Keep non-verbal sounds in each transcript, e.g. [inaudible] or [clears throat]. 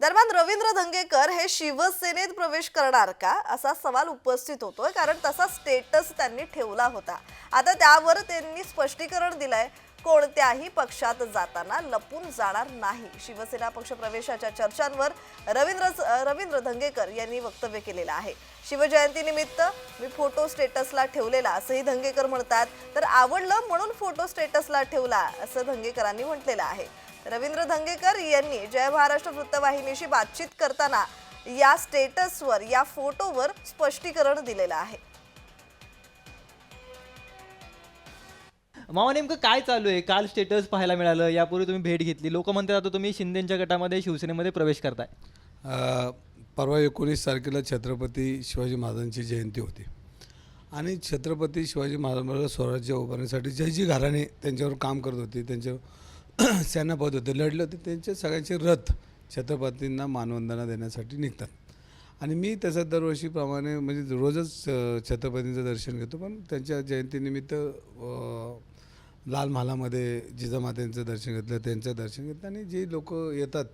दरम्यान रवींद्र धंगेकर हे शिवसेनेत प्रवेश करणार का? असा सवाल उपस्थित होतोय कारण तसा स्टेटस त्यांनी ठेवला होता. आता त्यावर त्यांनी स्पष्टीकरण दिलंय कोणत्याही पक्षात जाताना लपून जाणार नाही. शिवसेना पक्ष प्रवेशाच्या चर्चांवर रवींद्र रवींद्र धंगेकर यांनी वक्तव्य केलेलं आहे. शिवजयंतीनिमित्त मी फोटो स्टेटसला ठेवलेला असंही धंगेकर म्हणतात. तर आवडलं म्हणून फोटो स्टेटसला ठेवला असं धंगेकरांनी म्हटलेलं आहे. रवींद्र धंगेकर यांनी जय महाराष्ट्र वृत्तवाहिनीशी बातचीत करताना या स्टेटसवर या फोटोवर स्पष्टीकरण दिलेलं आहे. मामा नेमकं काय चालू आहे? काल स्टेटस पाहायला मिळालं यापूर्वी तुम्ही भेट घेतली. लोक म्हणतात आता तुम्ही शिंदेच्या गटामध्ये शिवसेनेमध्ये प्रवेश करताय. अ, परवा एकोणीस तारखेला छत्रपती शिवाजी महाराजांची जयंती होती. आणि छत्रपती शिवाजी महाराजांबरोबर स्वराज्य उभारण्यासाठी जे जी घराणे त्यांच्यावर काम करत होती. त्यांच्यावर [clears throat] सेनापद होते लढले होते. त्यांचे सगळ्यांचे रथ छत्रपतींना मानवंदना देण्यासाठी निघतात. आणि मी तसं दरवर्षीप्रमाणे म्हणजे रोजच छत्रपतींचं दर्शन घेतो. पण त्यांच्या जयंतीनिमित्त लाल महालामध्ये जिजामातेंचं दर्शन घेतलं त्यांचं दर्शन घेतलं. आणि जे लोक येतात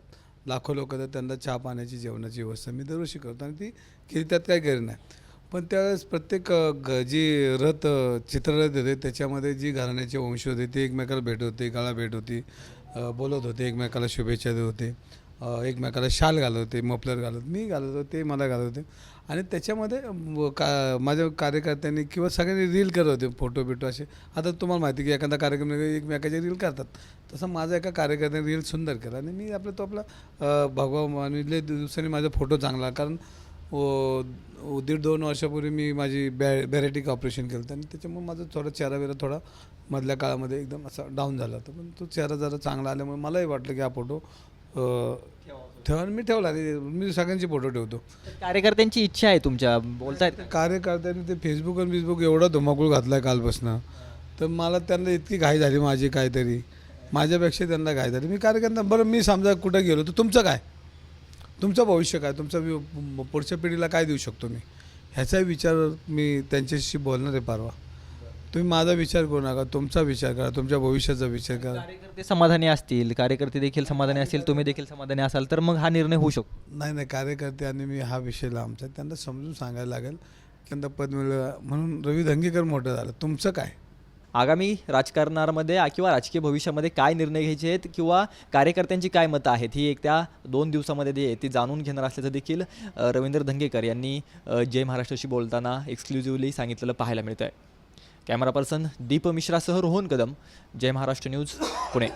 लाखो लोक येतात त्यांना चहा पाण्याची जेवणाची व्यवस्था मी दरवर्षी करतो. आणि ती केली त्यात काही गैर नाही. पण त्यावेळेस प्रत्येक घ ग जी रथ चित्ररथ होते त्याच्यामध्ये जी घराण्याचे वंश होते ते एकमेकाला भेट होते गाळा भेट होती बोलत होते एकमेकाला शुभेच्छा देत होते एकमेकाला शाल घालत होते मफलर घालत मी घालत होते ते मला घालत होते. आणि त्याच्यामध्ये व का माझ्या कार्यकर्त्यांनी किंवा सगळ्यांनी रील करत होते फोटो बिटो असे. आता तुम्हाला माहिती की एखादा कार्यक्रम एकमेकाचे रील करतात. तसं माझा एका कार्यकर्त्याने रील सुंदर केला आणि मी आपलं तो आपला भगवा आणि लय दिवसांनी माझा फोटो चांगला. कारण ओ- दीड दोन वर्षापूर्वी मी माझी बॅ बॅरेटिक ऑपरेशन केलं होतं. आणि त्याच्यामुळे माझा थोडा चेहरा वेरा थोडा मधल्या काळामध्ये एकदम असा डाऊन झाला होता. पण तो चेहरा जरा चांगला आल्यामुळे मलाही वाटलं की हा फोटो ठेवा. मी ठेवला. मी सगळ्यांचे फोटो ठेवतो. कार्यकर्त्यांची इच्छा आहे तुमच्या बोलतायत कार्यकर्त्यांनी ते फेसबुक आणि फेसबुक एवढा धुमाकूळ घातला आहे कालपासनं. तर मला त्यांना इतकी घाई झाली माझी काहीतरी. माझ्यापेक्षा त्यांना घाई झाली. मी कार्यकर्त्यांना बरं मी समजा कुठं गेलो तर तुमचं काय? तुमचं भविष्य काय? तुमचं पुढच्या पिढीला काय देऊ शकतो मी? ह्याचा विचार मी त्यांच्याशी बोलणार आहे परवा. तुम्ही माझा विचार करू नका तुमचा विचार करा तुमच्या भविष्याचा विचार करा. कार्यकर्ते समाधानी असतील कार्यकर्ते देखील समाधानी असतील तुम्ही देखील समाधानी असाल तर मग हा निर्णय होऊ शकतो. नाही नाही कार्यकर्ते आणि मी हा विषय लांबचा. त्यांना समजून सांगायला लागेल. त्यांना पद मिळलं म्हणून रवी धंगेकर मोठं झालं. तुमचं काय? आगामी राजकारणामध्ये किंवा राजकीय भविष्यामध्ये काय निर्णय घ्यायचे आहेत किंवा कार्यकर्त्यांची काय मतं आहेत ही एक त्या दोन दिवसामध्ये जे आहे ती जाणून घेणार असल्याचं देखील रवींद्र धंगेकर यांनी जय महाराष्ट्राशी बोलताना एक्सक्लुझिव्हली सांगितलेलं पाहायला मिळतं आहे कॅमेरा पर्सन दीप मिश्रासह रोहन कदम जय महाराष्ट्र न्यूज पुणे.